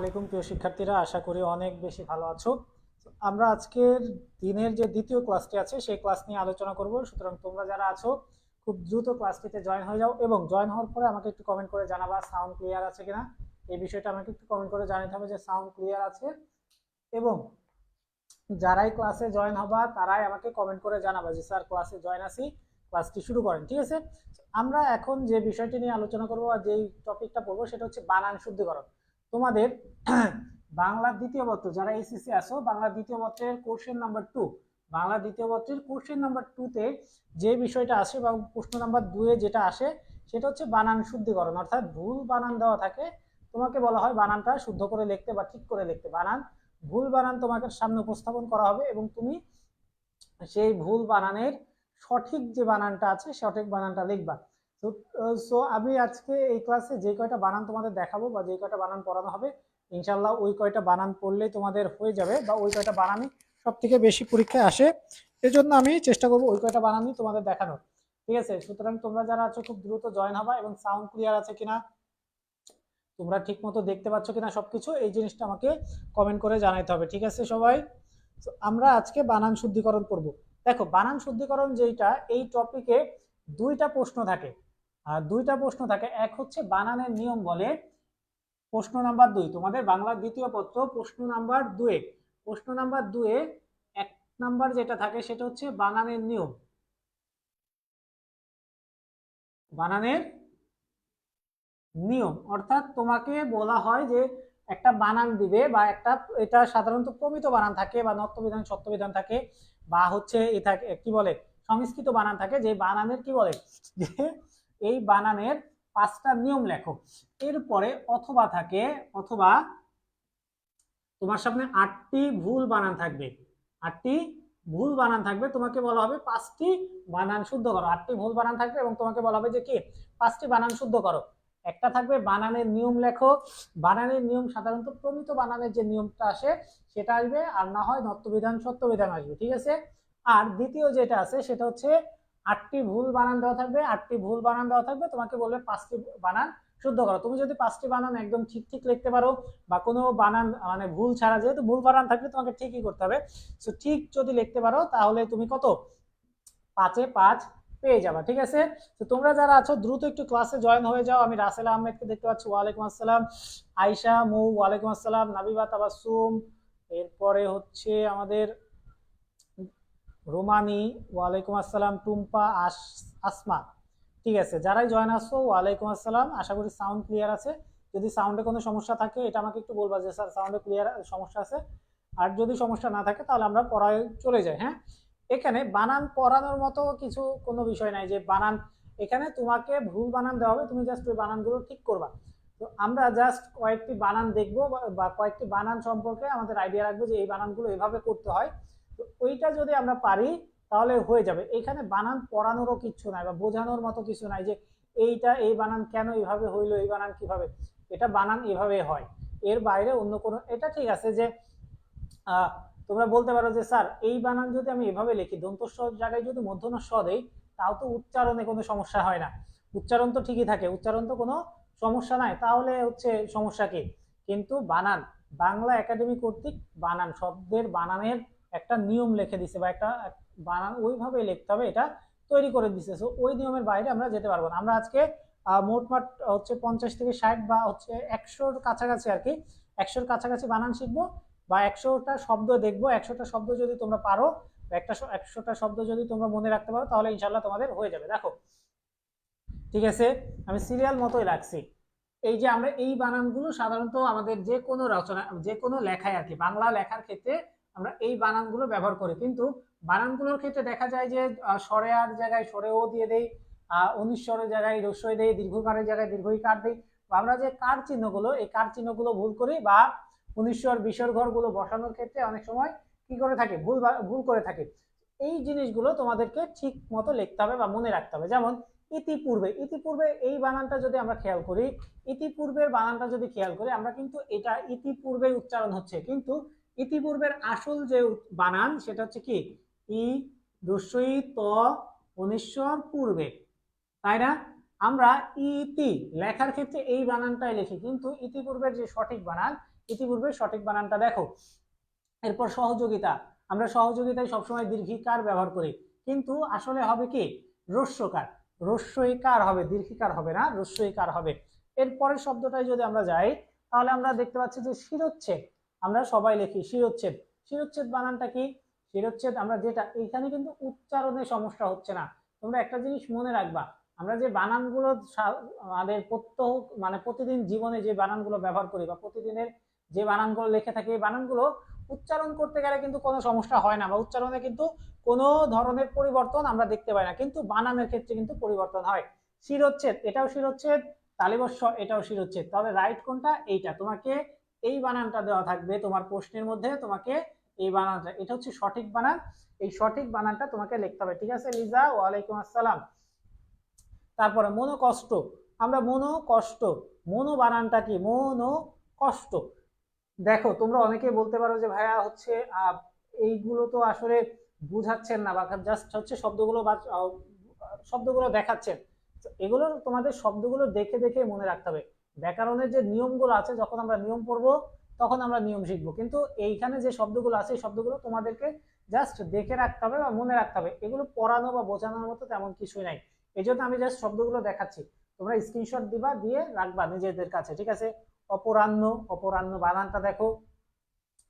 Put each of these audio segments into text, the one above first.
আলাইকুম প্রিয় শিক্ষার্থীরা, আশা করি অনেক বেশি ভালো আছো। আমরা আজকের দিনের যে দ্বিতীয় ক্লাসটি আছে, সেই ক্লাস নিয়ে আলোচনা করব। সুতরাং তোমরা যারা আছো, খুব দ্রুত ক্লাসটিতে জয়েন হয়ে যাও এবং জয়েন হওয়ার পরে আমাকে একটু কমেন্ট করে জানাবা সাউন্ড ক্লিয়ার আছে কিনা। এই বিষয়টা আমাকে একটু কমেন্ট করে জানাতে হবে যে সাউন্ড ক্লিয়ার আছে। এবং যারাই ক্লাসে জয়েন হবা, তারাই আমাকে কমেন্ট করে জানাবা যে, স্যার ক্লাসে জয়েন আছি ক্লাসটি শুরু করেন। ঠিক আছে? আমরা এখন যে বিষয়টি নিয়ে আলোচনা করব আর যেই টপিকটা পড়ব, সেটা হচ্ছে বানান শুদ্ধিকরণ। তোমাদের বাংলার দ্বিতীয় পত্র, যারা এসএসসি আসো বাংলা দ্বিতীয় পত্রের কোশ্চেন নাম্বার টু বাংলা দ্বিতীয় পত্রের কোশ্চেন নাম্বার টুতে যে বিষয়টা আসে বা প্রশ্ন নাম্বার দুয়ে যেটা আসে, সেটা হচ্ছে বানান শুদ্ধিকরণ, অর্থাৎ ভুল বানান দেওয়া থাকে, তোমাকে বলা হয় বানানটা শুদ্ধ করে লিখতে বা ঠিক করে লিখতে। বানান, ভুল বানান তোমাকে সামনে উপস্থাপন করা হবে এবং তুমি সেই ভুল বানানের সঠিক যে বানানটা আছে, সঠিক বানানটা লিখবা। তো সো আমি আজকে এই ক্লাসে যে কয়টা বানান তোমাদের দেখাবো বা যে কয়টা বানান পড়ানো হবে ইনশাল্লাহ ওই কয়টা বানান পড়লেই তোমাদের হয়ে যাবে বা ওই কয়টা বানানই সব থেকে বেশি পরীক্ষায় আসে। এজন্য আমি চেষ্টা করব ওই কয়টা বানানই তোমাদের দেখানোর। ঠিক আছে? সুতরাং তোমরা যারা আছো খুব দ্রুত জয়েন হবা এবং সাউন্ড ক্লিয়ার আছে কিনা, তোমরা ঠিক মতো দেখতে পাচ্ছ কিনা সবকিছু, এই জিনিসটা আমাকে কমেন্ট করে জানাইতে হবে। ঠিক আছে সবাই? আমরা আজকে বানান শুদ্ধিকরণ করব দেখো, বানান শুদ্ধিকরণ যেটা এই টপিকে দুইটা প্রশ্ন থাকে। দুইটা প্রশ্ন থাকে। এক হচ্ছে, বানানের নিয়ম বলে। প্রশ্ন নাম্বার দুই, তোমাদের বাংলার দ্বিতীয় পত্র, প্রশ্ন নাম্বার দুয়ে প্রশ্ন নাম্বার দুয়ে এক নাম্বার যেটা থাকে, সেটা হচ্ছে বানানের নিয়ম। বানানের নিয়ম। অর্থাৎ তোমাকে বলা হয় যে, একটা বানান দিবে বা একটা, এটা সাধারণত প্রমিত বানান থাকে বা নত্যবিধান সত্যবিধান থাকে বা হচ্ছে এ থাকে, কি বলে, সংস্কৃত বানান থাকে, যে বানানের কি বলে, যে এই বানানের পাঁচটা নিয়ম লেখো। এরপরে অথবা থাকে, অথবা তোমার সামনে আটটি ভুল বানান থাকবে। আটটি ভুল বানান থাকবে, তোমাকে বলা হবে পাঁচটি বানান শুদ্ধ করো। আটটি ভুল বানান থাকবে এবং তোমাকে বলা হবে যে কি? পাঁচটি বানান শুদ্ধ করো। একটা থাকবে বানানের নিয়ম লেখো। বানানের নিয়ম সাধারণত প্রমিত বানানের যে নিয়মটা আসে, সেটা আসবে আর না হয় নত্যবিধান সত্যবিধান আসবে, ঠিক আছে? আর দ্বিতীয় যেটা আছে, সেটা হচ্ছে আটটি ভুল বানান দেওয়া থাকবে, আটটি ভুল বানান দেওয়া থাকবে, তোমাকে বলবে পাঁচটি বানান শুদ্ধ করো। তুমি যদি পাঁচটি বানান একদম ঠিক ঠিক লিখতে পারো বা কোনো বানান মানে ভুল ছাড়া, যেহেতু ভুল বানান থাকলে তোমাকে ঠিকই করতে হবে সো ঠিক যদি লিখতে পারো তাহলে তুমি কত? পাঁচে পাঁচ পেয়ে যাবা, ঠিক আছে? তো তোমরা যারা আছো, দ্রুত একটু ক্লাসে জয়েন হয়ে যাও। আমি রাসেল আহমেদকে দেখতে পাচ্ছি, ওয়ালাইকুম আসসালাম। আয়শা মৌ, ওয়ালাইকুম আসসালাম। নাবিবা তাবাসুম এরপরে হচ্ছে আমাদের রোমানি, ওয়ালাইকুম আসসালাম, টুম্পা, আস, আসমা। ঠিক আছে, যারাই জয়েন আসছো ওয়ালাইকুম আসসালাম, আশা করি সাউন্ড ক্লিয়ার আছে। যদি সাউন্ডে কোনো সমস্যা থাকে, এটা আমাকে একটু বলবা যে, স্যার সাউন্ডে ক্লিয়ার সমস্যা আছে? আর যদি সমস্যা না থাকে, তাহলে আমরা পড়ায় চলে যাই হ্যাঁ? এখানে বানান পড়ানোর মতো কিছু কোনো বিষয় নাই যে, বানান, এখানে তোমাকে ভুল বানান দেওয়া হবে, তুমি জাস্ট ওই বানানগুলো ঠিক করবা। তো আমরা জাস্ট কয়েকটি বানান দেখব বা কয়েকটি বানান সম্পর্কে আমাদের আইডিয়া রাখব যে, এই বানানগুলো এভাবে করতে হয়। তো ওইটা যদি আমরা পারি, তাহলে হয়ে যাবে। এখানে বানান পড়ানোরও কিছু নাই বা বোঝানোর মতো কিছু নাই যে এইটা, এই বানান কেন এইভাবে হইল, এই বানান কীভাবে? এটা বানান এভাবে হয়। এর বাইরে অন্য কোনো এটা ঠিক আছে যে তোমরা বলতে পারো যে, স্যার, এই বানান যদি আমি এভাবে লিখি, দন্তস্ব জায়গায় যদি মধ্যন স দেই, তাও তো উচ্চারণে কোনো সমস্যা হয় না। উচ্চারণ তো ঠিকই থাকে, উচ্চারণ তো কোনো সমস্যা নাই। তাহলে হচ্ছে সমস্যা কি? কিন্তু বানান, বাংলা একাডেমি কর্তৃক বানান, শব্দের বানানের একটা নিয়ম লিখে দিছে বা একটা বানান, ওইভাবে লিখতে হবে, এটা তৈরি করে দিছে। সো ওই নিয়মের বাইরে আমরা যেতে পারব না। আমরা আজকে মোটমাট হচ্ছে পঞ্চাশ থেকে ষাট বা হচ্ছে একশোর কাছাকাছি আর কি, একশোর কাছাকাছি বানান শিখব বা একশোটা শব্দ দেখব। একশোটা শব্দ যদি তোমরা পারো একটা একশোটা শব্দ যদি তোমরা মনে রাখতে পারো, তাহলে ইনশাল্লাহ তোমাদের হয়ে যাবে। দেখো, ঠিক আছে? আমি সিরিয়াল মতোই রাখছি। এই যে আমরা এই বানানগুলো সাধারণত আমাদের যে কোনো রচনা, যে কোনো লেখায় আর কি, বাংলা লেখার ক্ষেত্রে আমরা এই বানানগুলো ব্যবহার করি। কিন্তু বানানগুলোর ক্ষেত্রে দেখা যায় যে স্বরে আর জায়গায় স্বরে ও দিয়ে দেই অনিশ্বরের জায়গায় রস্যই দেই, দীর্ঘকারের জায়গায় দীর্ঘই কার দেই। আমরা যে কার চিহ্নগুলো, এই কার চিহ্নগুলো ভুল করি বা উনিশ্বর বিসর্গরগুলো বসানোর ক্ষেত্রে অনেক সময় কি করে থাকে, ভুল ভুল করে থাকে। এই জিনিসগুলো তোমাদেরকে ঠিক মতো লিখতে হবে বা মনে রাখতে হবে। যেমন ইতিপূর্বে ইতিপূর্বে এই বানানটা যদি আমরা খেয়াল করি, ইতিপূর্বের বানানটা যদি খেয়াল করি, আমরা কিন্তু এটা ইতিপূর্বে উচ্চারণ হচ্ছে। কিন্তু ইতিপূর্বের আসল যে বানান, সেটা হচ্ছে কি? ই রস্যই ত অনিশ্বর পূর্বে। তাই না? আমরা ইতি, লেখার ক্ষেত্রে এই বানানটাই লিখি। কিন্তু ইতিপূর্বের যে সঠিক বানান, ইতিপূর্বের সঠিক বানানটা দেখো। এরপর সহযোগিতা। আমরা সহযোগিতায় সবসময় দীর্ঘিকার ব্যবহার করি। কিন্তু আসলে হবে কি? রস্যকার। রস্যইকার হবে, দীর্ঘিকার হবে না, রস্যইকার হবে। এরপরের শব্দটাই যদি আমরা যাই, তাহলে আমরা দেখতে পাচ্ছি যে শিরোচ্ছেদ। আমরা সবাই লিখি শিরোচ্ছেদ। শিরোচ্ছেদ বানানটা কি? শিরোচ্ছেদ আমরা যেটা, এইখানে কিন্তু উচ্চারণে সমস্যা হচ্ছে না। তোমরা একটা জিনিস মনে রাখবা, আমরা যে বানানগুলো আমাদের প্রত্যহ মানে প্রতিদিন জীবনে যে বানানগুলো ব্যবহার করি বা প্রতিদিনের যে বানানগুলো লিখে থাকি, এই বানানগুলো উচ্চারণ করতে গেলে কিন্তু কোনো সমস্যা হয় না বা উচ্চারণে কিন্তু কোনো ধরনের পরিবর্তন আমরা দেখতে পাই না, কিন্তু বানানের ক্ষেত্রে কিন্তু পরিবর্তন হয়। শিরোচ্ছেদ, এটাও শিরোচ্ছেদ তালিবস্য এটাও শিরোচ্ছেদ। তাহলে রাইট কোনটা? এইটা। তোমাকে এই বানানটা দেওয়া থাকবে তোমার প্রশ্নের মধ্যে তোমাকে এই বানানটা, এটা হচ্ছে সঠিক বানান। এই সঠিক বানানটা তোমাকে লিখতে হবে, ঠিক আছে, লিজা? ওয়ালাইকুম আসসালাম। তারপরে মনো কষ্ট আমরা মনো কষ্ট মনো বানানটা কি? মনো কষ্ট দেখো, তোমরা অনেকেই বলতে পারো যে, ভাইয়া, হচ্ছে এইগুলো তো আসলে বুঝাচ্ছেন না বা জাস্ট হচ্ছে শব্দগুলো শব্দগুলো দেখাচ্ছেন। এগুলো তোমাদের শব্দগুলো দেখে দেখে মনে রাখতে হবে। ব্যাকরণের যে নিয়মগুলো আছে, যখন আমরা নিয়ম পড়ব, তখন আমরা নিয়ম শিখব। কিন্তু এইখানে যে শব্দগুলো আছে, এই শব্দগুলো তোমাদেরকে জাস্ট দেখে রাখতে হবে বা মনে রাখতে হবে। এগুলো পড়ানো বা বোঝানোর মতো তেমন কিছুই নাই। এই জন্য আমি জাস্ট শব্দগুলো দেখাচ্ছি। তোমরা স্ক্রিনশট দিবা, দিয়ে রাখবা নিজেদের কাছে, ঠিক আছে? অপরাহ্ন অপরাহ্ন বানানটা দেখো।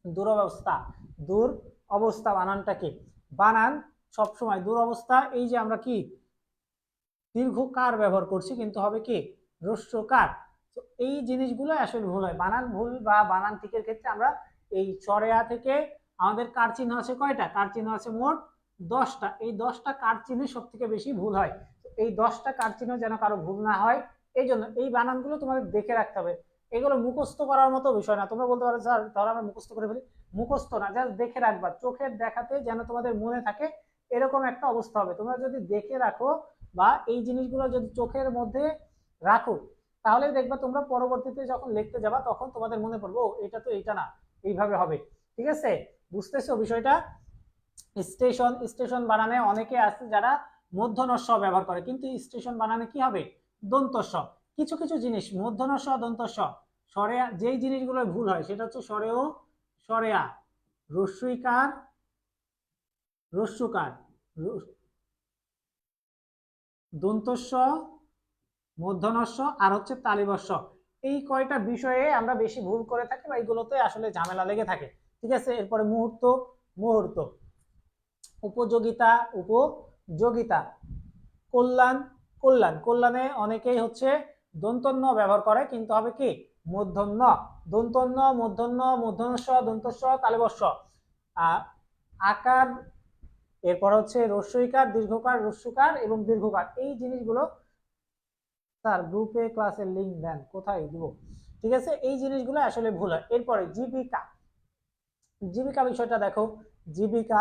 দুরবস্থা, দূর অবস্থা বানানটা কি? বানান সবসময় দুরবস্থা এই যে আমরা কি? দীর্ঘকার ব্যবহার করছি, কিন্তু হবে কি? হ্রস্বকার তো এই জিনিসগুলো আসলে ভুল হয়। বানান ভুল বা বানান ঠিকের ক্ষেত্রে আমরা এই চরেয়া থেকে আমাদের কার চিহ্ন আছে কয়টা? কার চিহ্ন আছে মোট দশটা। এই দশটা কার চিহ্নে সব থেকে বেশি ভুল হয়। এই দশটা কার চিহ্ন যেন কারও ভুল না হয় এই জন্য এই বানানগুলো তোমাদের দেখে রাখতে হবে। এগুলো মুখস্থ করার মতো বিষয় না। তোমরা বলতে পারো, স্যার, তাহলে আমরা মুখস্থ করে ফেলি। মুখস্থ না, জাস্ট দেখে রাখবা। চোখের দেখাতে যেন তোমাদের মনে থাকে এরকম একটা অবস্থা হবে। তোমরা যদি দেখে রাখো বা এই জিনিসগুলো যদি চোখের মধ্যে রাখো তাহলে দেখবা তোমরা পরবর্তীতে যখন লিখতে যাবা, তখন তোমাদের মনে পড়ব এটা তো এইটা না, এইভাবে হবে। ঠিক আছে? বুঝতেছো বিষয়টা? স্টেশন স্টেশন বানানে অনেকে আছে যারা মধ্যনস্ব ব্যবহার করে, কিন্তু স্টেশন বানানে কি হবে? দন্তস্ব। কিছু কিছু জিনিস, মধ্যনস্ব, দন্তস্ব, সরেয়া, যেই জিনিসগুলো ভুল হয়, সেটা হচ্ছে সরেও সরেয়া। রস্যইকার রস্যকার দন্তস্ব মধ্যনস্ব আর হচ্ছে তালিবস্য। এই কয়টা বিষয়ে আমরা বেশি ভুল করে থাকি বা এইগুলোতে আসলে ঝামেলা লেগে থাকে। ঠিক আছে? এরপরে মুহূর্ত মুহূর্ত। উপযোগিতা উপযোগিতা। কল্যাণ কল্যাণ। কল্যাণে অনেকেই হচ্ছে দন্তন্য ব্যবহার করে কিন্তু হবে কি? মধ্যন্য দন্তন্য মধ্যন্য মধ্যনস্ব দন্তস্ব তালিবস্য। আহ, আকার এরপর হচ্ছে রস্যইকার দীর্ঘকার রস্যকার এবং দীর্ঘকার। এই জিনিসগুলো স্যার গ্রুপে ক্লাসের লিঙ্ক দেন, কোথায় দিব? ঠিক আছে? এই জিনিসগুলো আসলে ভুল হয়। এরপরে জীবিকা। জীবিকা বিষয়টা দেখো। জীবিকা,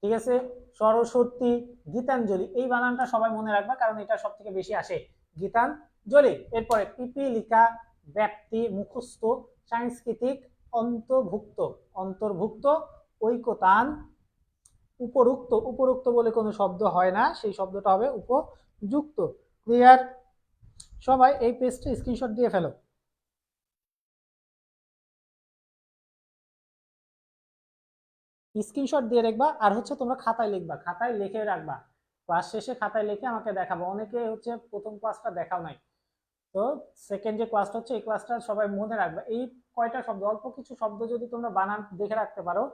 ঠিক আছে? সরস্বতী, গীতাঞ্জলি। এই বানানটা সবাই মনে রাখবা, কারণ এটা সব থেকে বেশি আসে গীতাঞ্জলি। এরপরে পিপিলিকা, ব্যক্তি, মুখস্থ, সাংস্কৃতিক, অন্তর্ভুক্ত। অন্তর্ভুক্ত, ঐকতান, উপরুক্ত। উপরুক্ত বলে কোনো শব্দ হয় না। সেই শব্দটা হবে উপযুক্ত ক্লিয়ার? সবাই এই পেজটা স্ক্রিনশট দিয়ে ফেলো। স্ক্রিনশট দিয়ে রাখবা, আর হচ্ছে তোমরা খাতায় লিখবা। খাতায় লিখে রাখবা। ক্লাস শেষে খাতায় লিখে আমাকে দেখাবো। অনেকে হচ্ছে প্রথম ক্লাসটা দেখাও নাই। তো সেকেন্ড যে ক্লাসটা হচ্ছে, এই ক্লাসটা সবাই মনে রাখবা। এই কয়টা শব্দ? অল্প কিছু শব্দ যদি তোমরা বানান, দেখে রাখতে পারো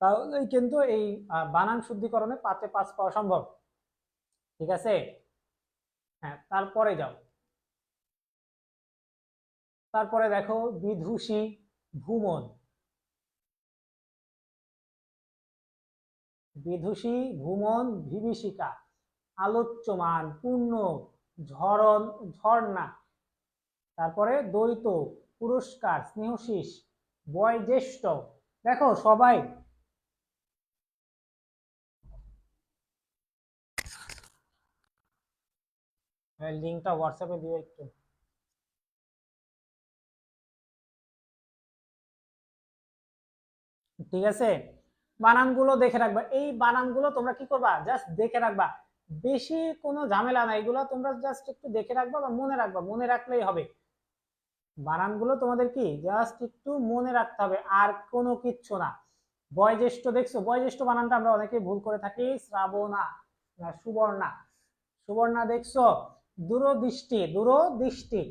তাহলে কিন্তু এই বানান শুদ্ধিকরণে পাঁচে পাঁচ পাওয়া সম্ভব। ঠিক আছে? হ্যাঁ তারপরে যাও তারপরে দেখো বিধুষী ভূমন। বিধুষী ভূমন বিভীষিকা আলোচ্যমান, পূর্ণ, ঝরণ, ঝর্ণা। তারপরে দ্বৈত, পুরস্কার, স্নেহশীষ, বয়োজ্যেষ্ঠ। দেখো সবাই লিঙ্কটা হোয়াটসঅ্যাপে দিও একটু। ঠিক আছে? বানানগুলো দেখে রাখবা। এই বানানগুলো তোমরা কি করবা? জাস্ট দেখে রাখবা। বেশি কোনো ঝামেলা নাই। এগুলো তোমরা জাস্ট একটু দেখে রাখবা বা মনে রাখবা। মনে রাখলেই হবে। বানানগুলো তোমাদের কি? জাস্ট একটু মনে রাখতে হবে। আর কোনো কিচ্ছু না। বয়োজ্যেষ্ঠ দেখছ? বয়োজ্যেষ্ঠ বানানটা আমরা অনেকে ভুল করে থাকি। শ্রাবণা না, সুবর্ণা। সুবর্ণা দেখছ? দূরদৃষ্টি দূরদৃষ্টি।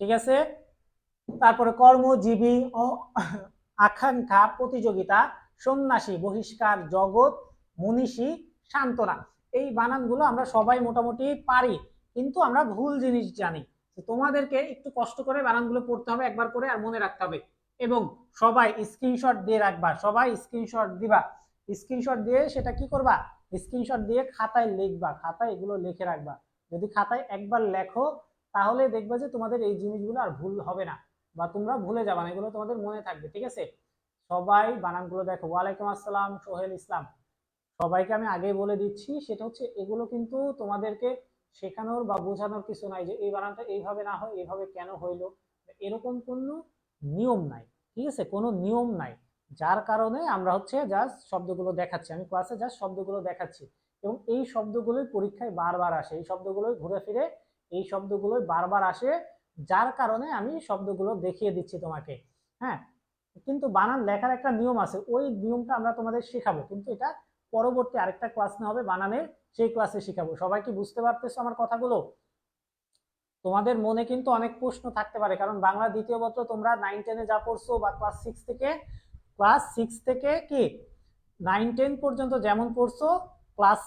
ঠিক আছে? তারপরে কর্মজীবী ও আকাঙ্ক্ষা প্রতিযোগিতা সন্ন্যাসী বহিষ্কার জগৎ মনীষী সান্ত্বনা এই বানানগুলো আমরা সবাই মোটামুটি পারি, কিন্তু আমরা ভুল জিনিস জানি। তোমাদেরকে একটু কষ্ট করে বানানগুলো পড়তে হবে, একবার করে আর মনে রাখতে হবে। এবং সবাই স্ক্রিনশট দিয়ে রাখবা, সবাই স্ক্রিনশট দিবা। স্ক্রিনশট দিয়ে সেটা কি করবা? স্ক্রিনশট দিয়ে খাতায় লিখবা, খাতায় এগুলো লিখে রাখবা। যদি খাতায় একবার লেখো, তাহলে দেখবে যে তোমাদের এই জিনিসগুলো আর ভুল হবে না, বা তোমরা ভুলে যাবা না, এগুলো তোমাদের মনে থাকবে, ঠিক আছে? সবাই বানানগুলো দেখো। ওয়ালাইকুম আসসালাম, সোহেল ইসলাম। সবাইকে আমি আগেই বলে দিচ্ছি, সেটা হচ্ছে এগুলো কিন্তু তোমাদেরকে শেখানোর বা বোঝানোর কিছু নাই যে এই বানানটা এইভাবে না হয়, এইভাবে কেন হইল। এরকম কোনো নিয়ম নাই, ঠিক আছে? কোনো নিয়ম নাই, যার কারণে আমরা হচ্ছে জাস্ট শব্দগুলো দেখাচ্ছি। আমি ক্লাসে জাস্ট শব্দগুলো দেখাচ্ছি এবং এই শব্দগুলোই পরীক্ষায় বারবার আসে। এই শব্দগুলোই ঘুরে ফিরে, এই শব্দগুলোই বারবার আসে, যার কারণে আমি শব্দগুলো দেখিয়ে দিচ্ছি তোমাকে। হ্যাঁ? কিন্তু বানান লেখার একটা নিয়ম আছে, ওই নিয়মটা আমরা তোমাদের শেখাবো। কিন্তু এটা পরবর্তী আরেকটা ক্লাস না হবে বানানের সেই ক্লাসে শিখাবো। সবাই কি বুঝতে পারতেছো আমার কথাগুলো? তোমাদের মনে কিন্তু অনেক প্রশ্ন থাকতে পারে, কারণ বাংলা দ্বিতীয় বছর তোমরা নাইন টেনে যা পড়ছো বা ক্লাস সিক্স থেকে ক্লাস সিক্স থেকে কি? নাইন টেন পর্যন্ত যেমন পড়ছো ক্লাস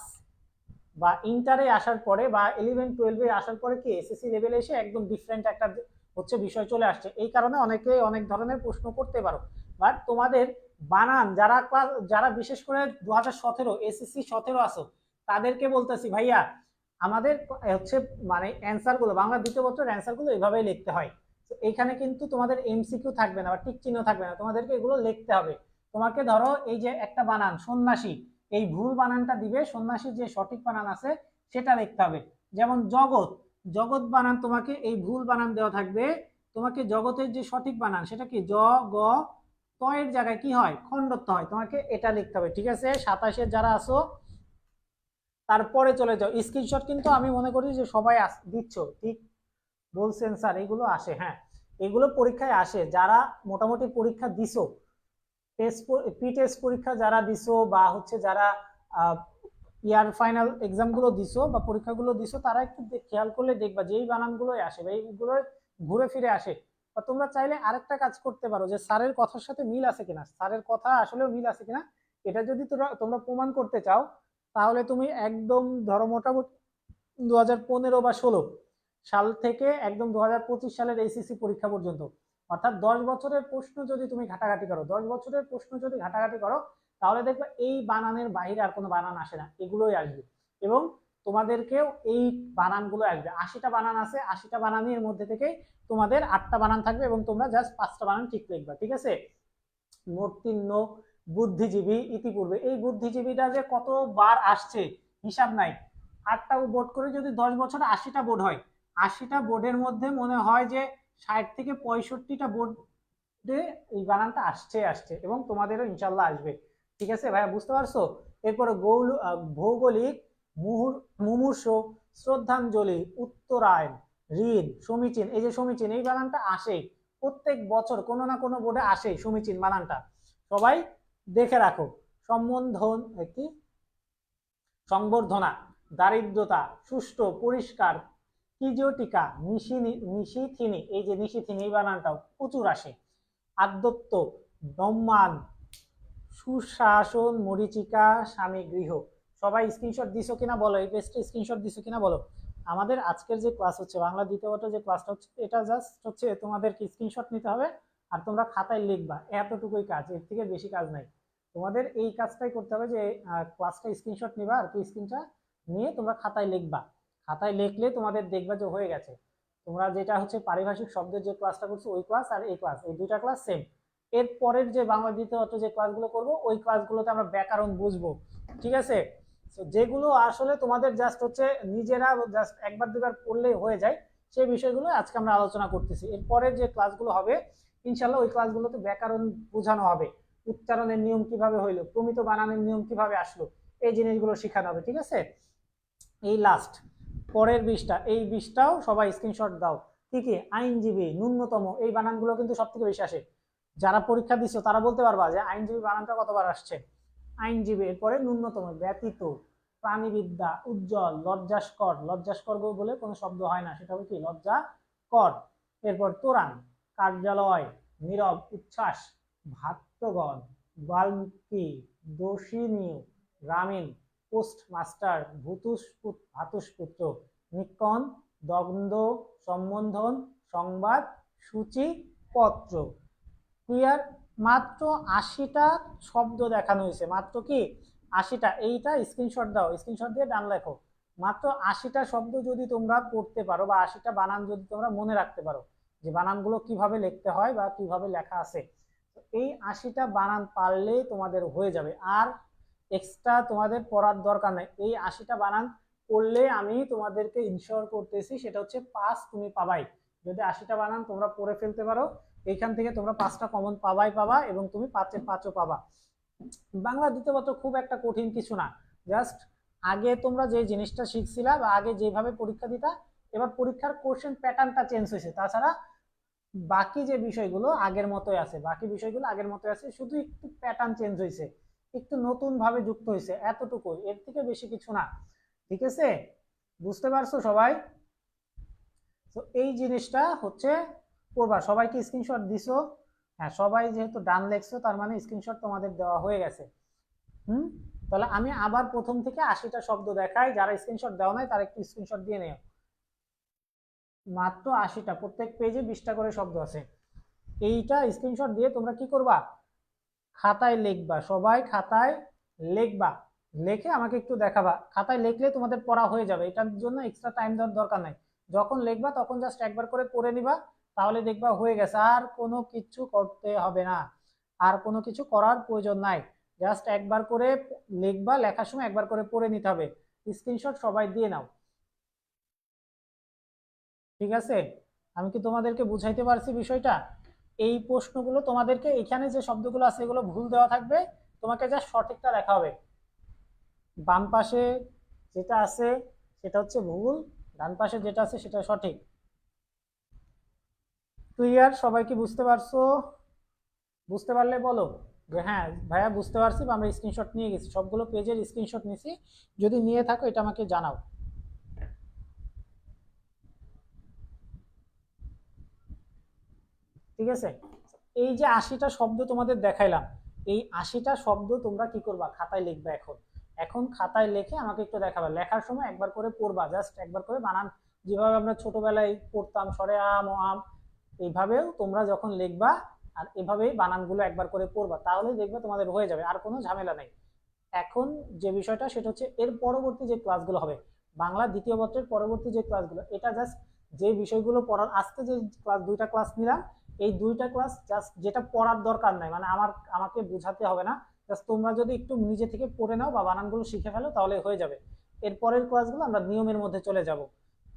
বা ইন্টারে আসার পরে বা ইলেভেন টুয়েলভে আসার পরে কি এসএসসি লেভেলে এসে একদম ডিফারেন্ট একটা হচ্ছে বিষয় চলে আসছে। এই কারণে অনেকে অনেক ধরনের প্রশ্ন করতে পারো। বাট তোমাদের বানান, যারা ক্লাস, যারা বিশেষ করে দু হাজার সতেরো, এসএসসি সতেরো আসো, তাদেরকে বলতেছি, ভাইয়া, আমাদের হচ্ছে মানে অ্যান্সারগুলো বাংলা দ্বিতীয় বছর অ্যান্সারগুলো এভাবেই লিখতে হয়। তো এইখানে কিন্তু তোমাদের এমসিকিউ থাকবে না বা টিক চিহ্ন থাকবে না, তোমাদেরকে এগুলো লিখতে হবে। তোমাকে ধরো এই যে একটা বানান, সন্ন্যাসী, এই ভুল বানানটা দিবে, সন্ন্যাসীর যে সঠিক বানান আছে, সেটা লিখতে হবে। যেমন জগৎ জগৎ বানান তোমাকে, এই ভুল বানান দেওয়া থাকবে, তোমাকে জগতের যে সঠিক বানান, সেটা কি? জ, গ ত এর জায়গায় কি হয়? খণ্ডত্ব হয় তোমাকে এটা লিখতে হবে, ঠিক আছে? সাতাশের যারা আসো তারপরে চলে যাও। স্ক্রিনশট কিন্তু আমি মনে করি যে সবাই দিচ্ছ, ঠিক? বলছেন স্যার এগুলো আসে হ্যাঁ। এগুলো পরীক্ষায় আসে। যারা মোটামুটি পরীক্ষা দিছো টেস্ট পি টেস্ট পরীক্ষা যারা দিছো বা হচ্ছে যারা ইয়ার ফাইনাল এক্সামগুলো দিছো বা পরীক্ষাগুলো দিছো, তারা একটু খেয়াল করলে দেখবা যে এই বানানগুলোই আসে বা এইগুলো ঘুরে ফিরে আসে। বা তোমরা চাইলে আরেকটা কাজ করতে পারো যে স্যারের কথার সাথে মিল আছে কিনা। স্যারের কথা আসলেও মিল আছে কিনা, এটা যদি তোমরা তোমরা প্রমাণ করতে চাও, তাহলে তুমি একদম ধরো মোটামুটি দু হাজার পনেরো বা ষোলো সাল থেকে একদম দু হাজার পঁচিশ সালের এইচএসসি পরীক্ষা পর্যন্ত। অর্থাৎ দশ বছরের প্রশ্ন যদি তুমি ঘাটাঘাটি করো, দশ বছরের প্রশ্ন যদি ঘাটাঘাটি করো, তাহলে দেখবে এই বানানের বাইরে আর কোনো বানান আসে না, এগুলোই আসবে। এবং তোমাদেরকেও এই বানানগুলো আসবে আশিটা বানান আছে, আশিটা বানানের মধ্যে থেকে তোমাদের আটটা বানান থাকবে এবং তোমরা জাস্ট পাঁচটা বানান ঠিক লিখবা, ঠিক আছে? মূর্তিন্ন বুদ্ধিজীবী ইতিপূর্বে। এই বুদ্ধিজীবীটা যে কতবার আসছে হিসাব নাই। আটটা বোর্ড করে যদি দশ বছর আশিটা বোর্ড হয়, আশিটা বোর্ডের মধ্যে মনে হয় যে ষাট থেকে পঁয়ষট্টিটা বোর্ডে এই বানানটা আসছে আসছে এবং তোমাদেরও ইনশাল্লাহ আসবে। ঠিক আছে ভাইয়া, বুঝতে পারছ? এরপরে গৌল ভৌগোলিক মুমূর্ষ, শ্রদ্ধাঞ্জলি, উত্তরায়ণ, ঋণ, সমীচীন। এই যে সমীচীন, এই বানানটা আসে প্রত্যেক বছর কোনো না কোনো বোর্ডে আসে সমীচীন বানানটা। সবাই দেখে রাখো। সম্বন্ধন কি? সংবর্ধনা, দারিদ্রতা, সুষ্ঠু, পরিষ্কার, কিজিওটিকা নিশি নিশিথিনি। এই যে নিশিথিনি, এই বানানটাও প্রচুর আসে। আদ্যত্ব ব্রহ্মাণ সুশাসন, মরিচিকা স্বামী গৃহ সবাই স্ক্রিনশট দিছো কিনা বলো এই পেজটা স্ক্রিনশট দিছো কিনা বলো। আমাদের আজকের যে ক্লাস হচ্ছে, বাংলা দ্বিতীয় যে ক্লাসটা হচ্ছে, এটা জাস্ট হচ্ছে তোমাদেরকে স্ক্রিনশট নিতে হবে আর তোমরা খাতায় লিখবা, এতটুকুই কাজ, এর থেকে বেশি কাজ নাই। তোমাদের এই কাজটাই করতে হবে যে ক্লাসটা স্ক্রিনশট নিবা আর কি স্ক্রিনটা নিয়ে তোমরা খাতায় লিখবা। খাতায় লিখলে তোমাদের দেখবা যে হয়ে গেছে। তোমরা যেটা হচ্ছে পারিভাষিক শব্দের যে ক্লাসটা করছ, ওই ক্লাস আর এই ক্লাস এই দুইটা ক্লাস সেম এর পরের যে বাংলা দ্বিতীয় যে ক্লাসগুলো করব, ওই ক্লাসগুলোতে আমরা ব্যাকরণ বুঝব। ঠিক আছে? যেগুলো আসলে তোমাদের জাস্ট হচ্ছে নিজেরা জাস্ট একবার দুবার পড়লেই হয়ে যায়, সেই বিষয়গুলো আজকে আমরা আলোচনা করতেছি। এরপরে যে ক্লাসগুলো হবে, ইনশাল্লাহ ওই ক্লাসগুলোতে ব্যাকরণ বোঝানো হবে, উচ্চারণের নিয়ম কীভাবে হইল, প্রমিত বানানের নিয়ম কীভাবে আসলো, এই জিনিসগুলো শেখানো হবে, ঠিক আছে? এই লাস্ট পরের বিষটা এই বিষটাও সবাই স্ক্রিনশট দাও। কি কি আইনজীবী, ন্যূনতম, এই বানানগুলো কিন্তু সব থেকে বেশি আসে। যারা পরীক্ষা দিচ্ছ তারা বলতে পারবা যে আইনজীবী বানানটা কতবার আসছে। আইনজীবী, এরপরে ন্যূনতম ব্যতীত প্রাণীবিদ্যা, উজ্জ্বল, লজ্জাস্কর লজ্জাস্কর বলে কোনো শব্দ হয় না, সেটা হবে কি? লজ্জা কর এরপর তোরান কার্যালয়, নীরব, উচ্ছ্বাস, ভাত্যগণ বাল্মীকি দোষিনী গ্রামীণ পোস্ট মাস্টার ভূতুষ ভাতুষপুত্র নিকন দগ্ধ সম্বন্ধন, সংবাদ, সূচি, পত্র। ক্লিয়ার? মাত্র আশিটা শব্দ দেখানো হয়েছে। মাত্র কি? আশিটা। এইটা স্ক্রিনশট দাও। স্ক্রিনশট দিয়ে ডান লেখো। মাত্র আশিটা শব্দ যদি তোমরা পড়তে পারো বা আশিটা বানান যদি তোমরা মনে রাখতে পারো যে বানানগুলো কীভাবে লিখতে হয় বা কীভাবে লেখা আছে। এই আশিটা বানান পারলেই তোমাদের হয়ে যাবে। আর এক্সট্রা তোমাদের পড়ার দরকার নেই। এই আশিটা বানান পড়লে আমি তোমাদেরকে ইনশিওর করতেছি সেটা হচ্ছে পাস তুমি পাবাই। যদি আশিটা বানান তোমরা পড়ে ফেলতে পারো এইখান থেকে তোমরা পাঁচটা কমন পাবাই পাবা এবং তুমি পাঁচে পাঁচও পাবা। বাংলা দ্বিতীয় পত্র খুব একটা কঠিন কিছু না। জাস্ট আগে তোমরা যে জিনিসটা শিখছিলা বা আগে যেভাবে পরীক্ষা দিতা, এবার পরীক্ষার কোশ্চেন প্যাটার্নটা চেঞ্জ হয়েছে। তাছাড়া বাকি যে বিষয়গুলো আগের মতোই আছে, বাকি বিষয়গুলো আগের মতোই আছে, শুধু একটু প্যাটার্ন চেঞ্জ হয়েছে, একটু নতুন ভাবে যুক্ত হয়েছে এতটুকু এর থেকে বেশি কিছু না। ঠিক আছে? বুঝতে পারছ সবাই? তো এই জিনিসটা হচ্ছে করবা। সবাইকে স্ক্রিনশট দিছো। হ্যাঁ সবাই যেহেতু ডান লেখছো, তার মানে স্ক্রিনশট তোমাদের দেওয়া হয়ে গেছে। হুম? তাহলে আমি আবার প্রথম থেকে আশিটা শব্দ দেখাই। যারা স্ক্রিনশট দেওয়া নাই, তারা একটু স্ক্রিনশট দিয়ে নেও। মাত্র আশিটা, প্রত্যেক পেজে বিশটা করে শব্দ আছে। এইটা স্ক্রিনশট দিয়ে তোমরা কি করবা? খাতায় লিখবা। সবাই খাতায় লিখবা। লেখে আমাকে একটু দেখাবা। খাতায় লিখলে তোমাদের পড়া হয়ে যাবে। এটার জন্য এক্সট্রা টাইম দেওয়ার দরকার নাই। যখন লিখবা, তখন জাস্ট একবার করে পড়ে নিবা। তাহলে দেখবা হয়ে গেছে, আর কোনো কিছু করতে হবে না। আর কোনো কিছু করার প্রয়োজন নাই। জাস্ট একবার করে লিখবা, লেখার সময় একবার করে পড়ে নিতে হবে। স্ক্রিনশট সবাই দিয়ে নাও। ঠিক আছে? আমি কি তোমাদেরকে বুঝাইতে পারছি বিষয়টা? এই প্রশ্নগুলো তোমাদেরকে এখানে যে শব্দগুলো আছে এগুলো ভুল দেওয়া থাকবে, তোমাকে জাস্ট সঠিকটা লেখা হবে। বাম পাশে যেটা আছে, সেটা হচ্ছে ভুল। ডান পাশে যেটা আছে, সেটা সঠিক। ক্লিয়ার? সবাই কি বুঝতে পারছ? বুঝতে পারলে বলো। হ্যাঁ ভাইয়া বুঝতে পারছি, আমরা স্ক্রিনশট নিয়ে গেছি। সবগুলো পেজের স্ক্রিনশট নিছি। যদি নিয়ে থাকো, এটা আমাকে জানাও। ঠিক আছে? এই যে আশিটা শব্দ তোমাদের দেখাইলাম, এই আশিটা শব্দ তোমরা কি করবা? খাতায় লিখবে এখন। এখন খাতায় লিখে আমাকে একটু দেখাবে। লেখার সময় একবার করে পড়বা জাস্ট একবার করে বানান। যেভাবে আমরা ছোটবেলায় পড়তাম, সরে আম ও আম। এইভাবেও তোমরা যখন লিখবা আর এভাবেই বানানগুলো একবার করে পড়বা, তাহলেই দেখবে তোমাদের হয়ে যাবে, আর কোনো ঝামেলা নেই। এখন যে বিষয়টা সেটা হচ্ছে এর পরবর্তী যে ক্লাসগুলো হবে, বাংলা দ্বিতীয় বছরের পরবর্তী যে ক্লাসগুলো, এটা জাস্ট যে বিষয়গুলো পড়ার, আজকে যে ক্লাস, দুইটা ক্লাস নিলাম, এই দুইটা ক্লাস জাস্ট যেটা পড়ার দরকার নাই মানে আমার, আমাকে বোঝাতে হবে না জাস্ট তোমরা যদি একটু নিজে থেকে পড়ে নাও বা বানানগুলো শিখে ফেলো, তাহলে হয়ে যাবে। এর পরের ক্লাসগুলো আমরা নিয়মের মধ্যে চলে যাব।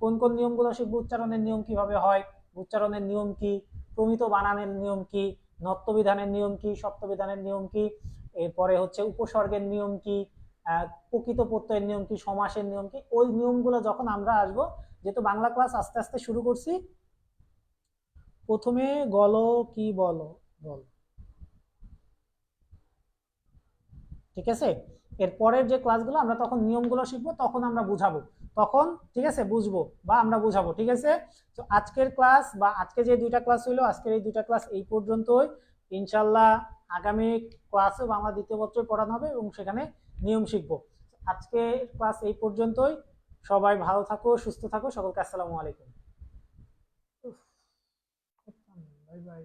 কোন কোন নিয়মগুলো শিখব, উচ্চারণের নিয়ম কীভাবে হয় উচ্চারণের নিয়ম কি? প্রমিত বানানের নিয়ম কি? নত্যবিধানের নিয়ম কি? সপ্তবিধানের নিয়ম কি? এরপরে হচ্ছে উপসর্গের নিয়ম কি? প্রকৃত প্রত্যয়ের নিয়ম কি? সমাসের নিয়ম কি? ওই নিয়মগুলো যখন আমরা আসব, যেহেতু বাংলা ক্লাস আস্তে আস্তে শুরু করছি, প্রথমে গলো কি বলো? বল। ঠিক আছে? এর পরের যে ক্লাসগুলো আমরা তখন নিয়মগুলো শিখব, তখন আমরা বুঝাবো। তখন, ঠিক আছে, বুঝব বা আমরা বুঝাবো, ঠিক আছে? তো আজকের ক্লাস বা আজকে যে দুইটা ক্লাস হইল, আজকের এই দুইটা ক্লাস এই পর্যন্তই। ইনশাল্লাহ আগামী ক্লাসে বাংলা দ্বিতীয় পত্রই পড়ানো হবে এবং সেখানে নিয়ম শিখব। আজকে ক্লাস এই পর্যন্তই। সবাই ভালো থাকো, সুস্থ থাকো। সকলকে আসসালামু আলাইকুম। Bye bye.